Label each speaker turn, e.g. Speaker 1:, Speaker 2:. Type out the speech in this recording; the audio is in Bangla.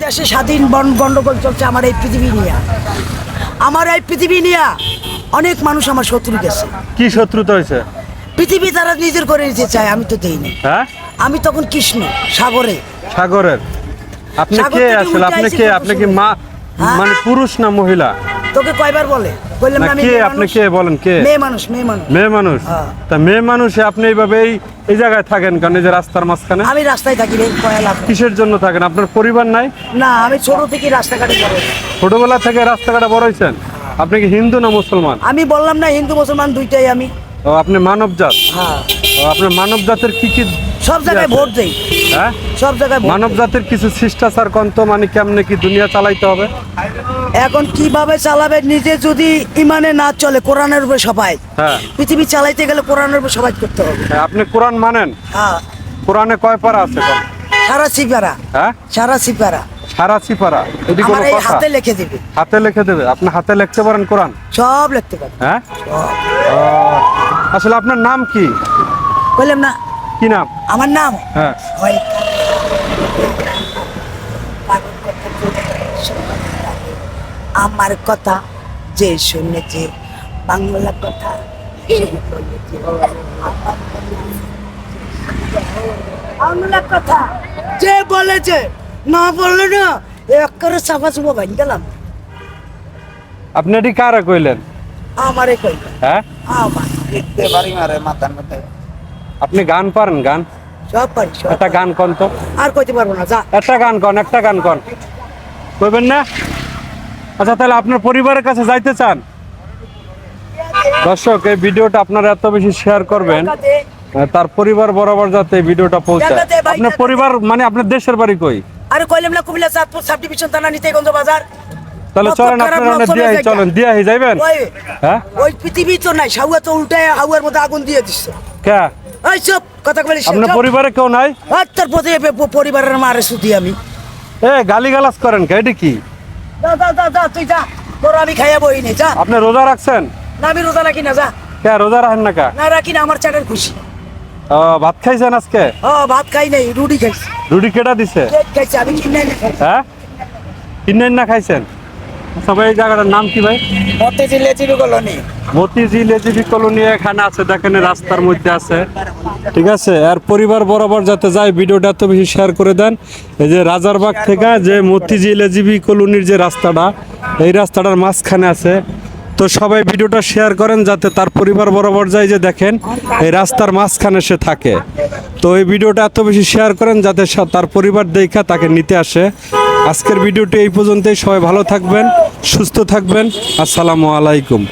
Speaker 1: দেশে স্বাধীন বন- গন্ডগোল চলছে আমার এই পৃথিবী নিয়ে। আমার এই পৃথিবী নিয়ে অনেক মানুষ আমার শত্রু গেছে।
Speaker 2: কি শত্রুতা হয়েছে?
Speaker 1: পৃথিবী তারা নিজের করে নিতে চায় আমি তো দেইনি।
Speaker 2: হ্যাঁ?
Speaker 1: আমি তখন কৃষ্ণ সাগরে।
Speaker 2: সাগরের। আপনি কে আসলে? আপনি কে? আপনি কি মা? মানে পুরুষ না মহিলা?
Speaker 1: তোকে কয়বার বলে? বললাম
Speaker 2: না কে আপনি কে বলেন কে?
Speaker 1: মেয়ে মানুষ মেয়ে মানুষ।
Speaker 2: মেয়ে মানুষ?
Speaker 1: হ্যাঁ।
Speaker 2: তা মেয়ে মানুষে আপনি এইভাবেই এই জায়গায় থাকেন কারণ এই যে রাস্তার মাঝখানে?
Speaker 1: আমি রাস্তায় থাকি রে কয়া লাভ নেই।
Speaker 2: কিসের জন্য থাকেন? আপনার পরিবার নাই?
Speaker 1: না আমি ছোট থেকে রাস্তাঘাটে বড়।
Speaker 2: ছোটবেলা থেকে রাস্তাঘাটে বড় হয়েছেন? আপনি কি হিন্দু না মুসলমান?
Speaker 1: আমি বললাম না হিন্দু মুসলমান দুইটাই আমি।
Speaker 2: ও আপনি মানব জাত
Speaker 1: হ্যাঁ
Speaker 2: আপনার মানব জাতের কি কি
Speaker 1: সব জায়গায় ভোট দেই।
Speaker 2: হ্যাঁ?
Speaker 1: সব জায়গায়
Speaker 2: মানব জাতের কিছু শিষ্টাচার কন্ত মানে কেমনে কি দুনিয়া চালাইতে হবে?
Speaker 1: এখন কীভাবে চালাবে? নিজে যদি ইমানে না চলে কোরআনের উপরে সবাই।
Speaker 2: হ্যাঁ।
Speaker 1: পৃথিবী চালাইতে গেলে কোরআনের উপর সবাই করতে হবে।
Speaker 2: হ্যাঁ, আপনি কোরআন মানেন?
Speaker 1: হ্যাঁ।
Speaker 2: কোরআনে কয় পারা আছে?
Speaker 1: সারা সিপারা।
Speaker 2: হ্যাঁ?
Speaker 1: সারা সিপারা।
Speaker 2: সারা এটি
Speaker 1: আমার
Speaker 2: কোনো কথা?
Speaker 1: হাতে লিখে দিবে।
Speaker 2: হাতে লিখে দেবে? আপনি হাতে লিখতে পারেন কোরআন?
Speaker 1: সব লিখতে পারে।
Speaker 2: হ্যাঁ? আসলে আপনার নাম কি?
Speaker 1: বললাম না
Speaker 2: কি নাম?
Speaker 1: আমার নাম?
Speaker 2: হ্যাঁ।
Speaker 1: আমার কথা যে শুনেছে বাংলা কথা বাংলা কথা যে বলেছে না বললে না এক করে চাপা চুপা ভাঙ গেলাম
Speaker 2: আপনি কারা কইলেন?
Speaker 1: আমারে কই
Speaker 2: হ্যাঁ?
Speaker 1: আমার
Speaker 3: দেখতে পারি মারে মাথার মধ্যে।
Speaker 2: আপনি গান পারেন গান?
Speaker 1: সব পারি সব
Speaker 2: একটা গান কন তো।
Speaker 1: আর কইতে পারব না যা।
Speaker 2: একটা গান কন একটা গান কন। কইবেন না? আচ্ছা তাহলে আপনার পরিবারের কাছে যাইতে চান? দর্শক এই ভিডিওটা আপনারা এত বেশি শেয়ার করবেন তার পরিবার বরাবর যাতে এই ভিডিওটা পৌঁছায়। আপনার পরিবার মানে আপনার দেশের বাড়ি কই?
Speaker 1: আরে কইলাম না কুমিল্লা চাঁদপুর সাব ডিভিশন থানা নিতেগঞ্জ বাজার।
Speaker 2: তাহলে চলেন আপনারা চলেন যাইবেন? হ্যাঁ?
Speaker 1: ওই পৃথিবী তো নাই সাউয়া তো উল্টায় হাউয়ার মধ্যে আগুন দিয়ে দিচ্ছে
Speaker 2: কে?
Speaker 1: সব কথা বলিস
Speaker 2: আপনার পরিবারে কেউ নাই?
Speaker 1: আর তোর প্রতি পরিবারের মারে শুধু আমি।
Speaker 2: এ গালিগালাজ করেন কে এটি কি?
Speaker 1: যা যা যা যা তুই যা। তোর আমি খাইয়া বই নে যা।
Speaker 2: আপনি রোজা রাখছেন?
Speaker 1: না আমি রোজা রাখি না যা।
Speaker 2: কে রোজা রাখেন না কা?
Speaker 1: না রাখি না আমার চাটের খুশি।
Speaker 2: ও, ভাত খাইছেন আজকে?
Speaker 1: ও ভাত খাই নাই রুটি খাইছি।
Speaker 2: রুটি কেটা দিছে?
Speaker 1: খাইছি আমি কিনে
Speaker 2: হ্যাঁ? কিনেন না খাইছেন? সবাই এই জায়গাটার নাম কি ভাই?
Speaker 3: কলোনি।
Speaker 2: মতিঝিল এজিবি কলোনি এখানে আছে দেখেন রাস্তার মধ্যে আছে। ঠিক আছে আর পরিবার বরাবর যাতে যায় ভিডিওটা এত বেশি শেয়ার করে দেন। এই যে রাজারবাগ থেকে যে কলোনির যে রাস্তাটা এই রাস্তাটার মাঝখানে আছে। তো সবাই ভিডিওটা শেয়ার করেন যাতে তার পরিবার বরাবর যায় যে দেখেন এই রাস্তার মাঝখানে সে থাকে। তো এই ভিডিওটা এত বেশি শেয়ার করেন যাতে তার পরিবার দেখা তাকে নিতে আসে। আজকের ভিডিওটি এই পর্যন্তই। সবাই ভালো থাকবেন সুস্থ থাকবেন। আসসালামু আলাইকুম।